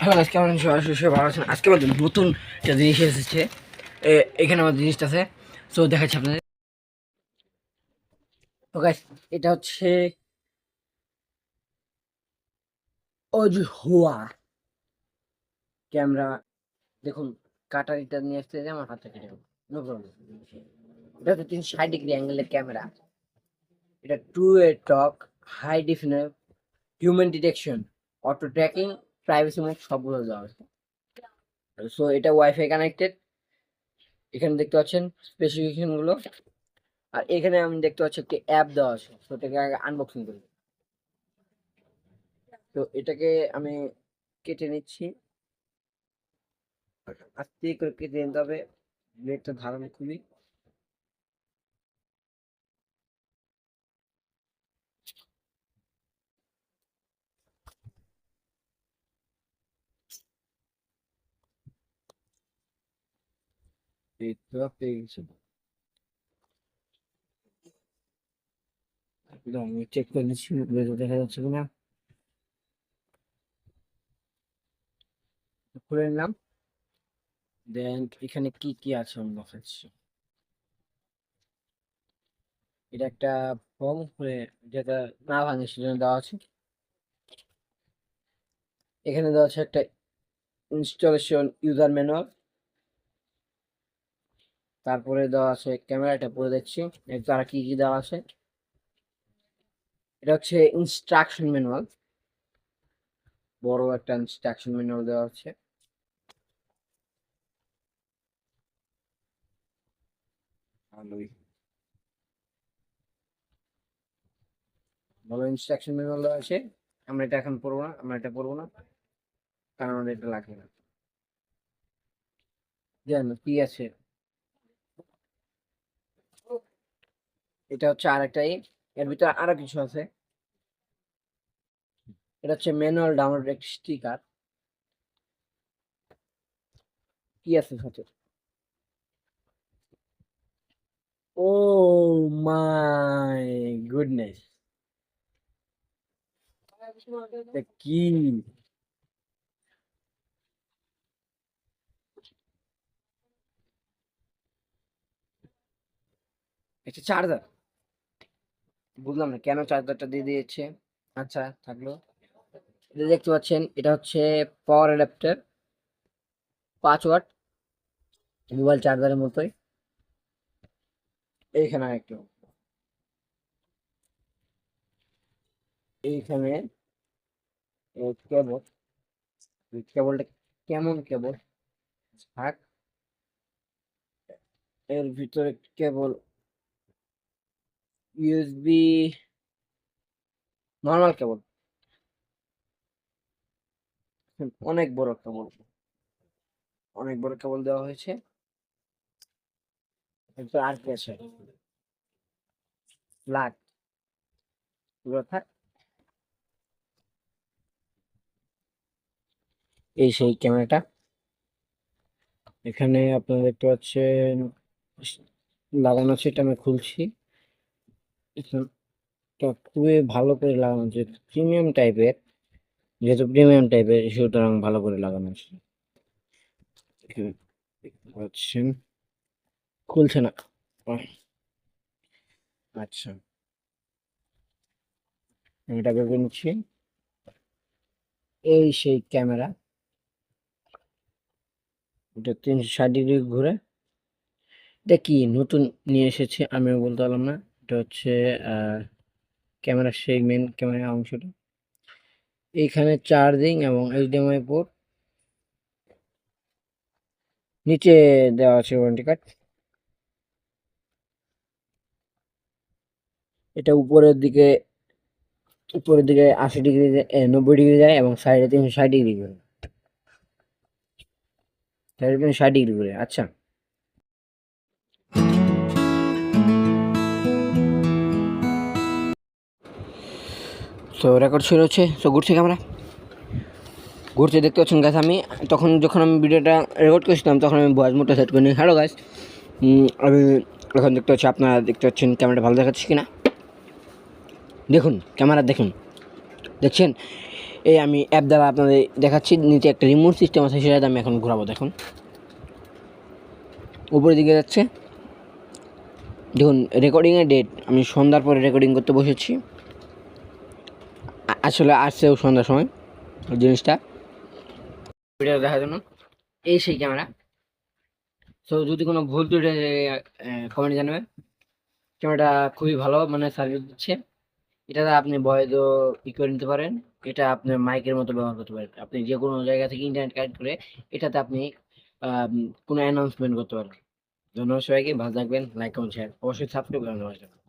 Hello আজকে আমার সবাই সবাই ভালো আছেন। আজকে আমাদের নতুন একটা জিনিস এসেছে। এখানে আমার জিনিসটা আছে। সো দেখাচ্ছি আপনাদের। তো গাইস এটা হচ্ছে অজহুয়া ক্যামেরা, দেখুন কাটার কাটারিটা নিয়ে আসতে আমার হাতে কেটে নো প্রবলেম এটা হচ্ছে তিনশো ষাট ডিগ্রি অ্যাঙ্গেলের ক্যামেরা। এটা two way talk high definer human detection auto tracking privacy mode সবগুলো দেওয়া আছে। সো এটা ওয়াইফাই কানেক্টেড এখানে দেখতে পাচ্ছেন স্পেসিফিকেশনগুলো। আর এখানে আমি দেখতে পাচ্ছি একটি অ্যাপ দেওয়া আছে তো এটাকে আগে আনবক্সিং করি। তো এটাকে আমি কেটে নিচ্ছি। আস্তে করে কেটে নিতে হবে ব্লেডটা ধারণ খুবই। এই পেয়ে গেছি আমি চেক করে নিচ্ছি দেখা যাচ্ছে কিনা খুলে নিলাম দেন এখানে কি কি আছে আমি দেখাচ্ছি? এটা একটা ফর্ম করে যেটা না ভাঙে সেজন্য দেওয়া আছে। এখানে দেওয়া আছে একটা ইনস্টলেশন ইউজার ম্যানুয়াল তারপরে দেওয়া আছে ক্যামেরাটা পরে দেখছি। তারা কি কি দেওয়া আছে। এটা হচ্ছে ইনস্ট্রাকশন ম্যানুয়াল বড় একটা ইনস্ট্রাকশন ম্যানুয়াল দেওয়া আছে। ভালো ইনস্ট্রাকশন ম্যানুয়াল দেওয়া আছে। আমরা এটা এখন পড়ব না আমরা এটা পড়ব না। কারণ আমাদের এটা লাগবে না। কি আছে? এটা হচ্ছে আরেকটা ই। এর ভিতরে আরও কিছু আছে। এটা হচ্ছে ম্যানুয়াল ডাউনলোড একটা স্টিকার। কি আছে সাথে? Oh my goodness. কি? একটা চার্জার। বুঝলাম না, কেন চার্জারটা দিয়ে দিয়েছে? আচ্ছা থাকল। এটা দেখতে পাচ্ছেন, এটা হচ্ছে পাওয়ার অ্যাডাপ্টার পাঁচ ওয়াট মোবাইল চার্জারের মতোই। এইখানে একটু এইখানে কেবল কেবলটা কেমন কেবল থাক। এর ভিতরে কেবল ইউএসবি নর্মাল কেবল অনেক বড় কেবল অনেক বড় কেবল দেওয়া হয়েছে। আর কি আছে। এগুলো থাক। এই সেই ক্যামেরাটা এখানে আপনারা দেখতে পাচ্ছেন, লাগানো আছে এটা আমি খুলছি। এটা খুবই ভালো করে লাগানো আছে প্রিমিয়াম টাইপের যেহেতু প্রিমিয়াম টাইপের সুতরাং ভালো করে লাগানো দেখতে পাচ্ছেন, খুলছে না। আচ্ছা। এটা করে নিচ্ছি এই সেই ক্যামেরা। এটা তিনশো ষাট ডিগ্রি ঘুরে। এটা কি নতুন নিয়ে এসেছে? আমিও বলতে পারলাম না। এটা হচ্ছে ক্যামেরার সেই মেন ক্যামেরা অংশটা। এইখানে চার্জিং এবং এইচডিএমআই পোর্ট নিচে দেওয়া আছে ওয়ারেন্টি কার্ড এটা উপরের দিকে উপরের দিকে আশি ডিগ্রি নব্বই ডিগ্রি যায় এবং সাইডে তিনশো ষাট ডিগ্রি করে সাইডে তিনশো ষাট ডিগ্রি করে আচ্ছা। তো রেকর্ড শুরু হচ্ছে। তো ঘুরছে ক্যামেরা ঘুরছে, দেখতে পাচ্ছেন গাছ আমি তখন যখন আমি ভিডিওটা রেকর্ড করেছিলাম, তখন আমি ভয়েস মোডটা সেট করিনি হ্যালো গাছ আমি এখন দেখতে পাচ্ছি, আপনারা দেখতে পাচ্ছেন ক্যামেরাটা ভালো দেখাচ্ছে কিনা? দেখুন ক্যামেরা দেখুন। দেখছেন? এই আমি অ্যাপ দ্বারা আপনাদের দেখাচ্ছি, নিচে একটা রিমোট সিস্টেম আছে সেটা আমি এখন ঘোরাবো, দেখুন। উপরের দিকে যাচ্ছে। দেখুন রেকর্ডিংয়ের ডেট আমি সন্ধ্যার পরে রেকর্ডিং করতে বসেছি। আসলে আসছেও সন্ধ্যার সময়, ওই জিনিসটা। ভিডিও দেখার জন্য। এই সেই ক্যামেরা। তো যদি কোনো ভুল ত্রুটি কমেন্টে জানাবেন ক্যামেরাটা খুবই ভালো মানে সার্ভিস দিচ্ছে। এটাতে আপনি ভয়েসও ই করে নিতে পারেন। এটা আপনি মাইকের মতো ব্যবহার করতে পারেন। আপনি যে কোনো জায়গা থেকে ইন্টারনেট কানেক্ট করে এটাতে আপনি কোনো অ্যানাউন্সমেন্ট করতে পারেন। ধন্যবাদ সবাইকে, ভালো থাকবেন লাইক কমেন্ট শেয়ার অবশ্যই সাবস্ক্রাইব আমার channel।